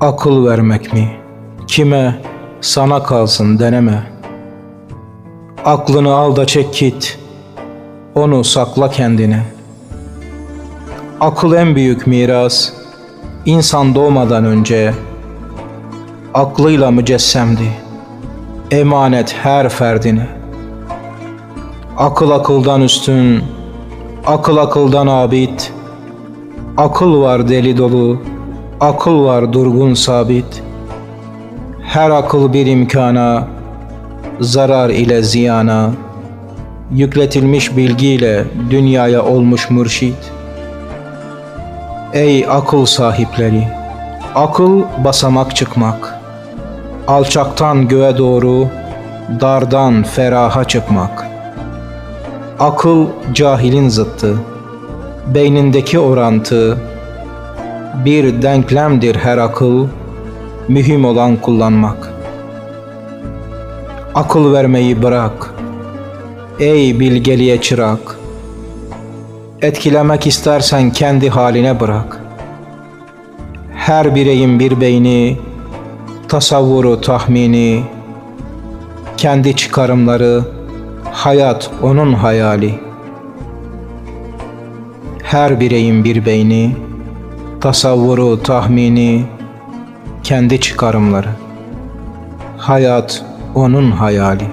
Akıl vermek mi? Kime? Sana kalsın deneme. Aklını al da çek git. Onu sakla kendine. Akıl en büyük miras. İnsan doğmadan önce aklıyla mücessemdi. Emanet her ferdine. Akıl akıldan üstün, akıl akıldan abid. Akıl var deli dolu, akıl var durgun sabit. Her akıl bir imkana, zarar ile ziyana, yükletilmiş bilgiyle dünyaya olmuş mürşit. Ey akıl sahipleri, akıl basamak çıkmak, alçaktan göğe doğru, dardan feraha çıkmak. Akıl cahilin zıttı, beynindeki orantı, bir denklemdir her akıl, mühim olan kullanmak. Akıl vermeyi bırak, ey bilgeliğe çırak. Etkilemek istersen kendi haline bırak. Her bireyin bir beyni, tasavvuru, tahmini, kendi çıkarımları, hayat onun hayali. Her bireyin bir beyni, tasavvuru, tahmini, kendi çıkarımları. Hayat onun hayali.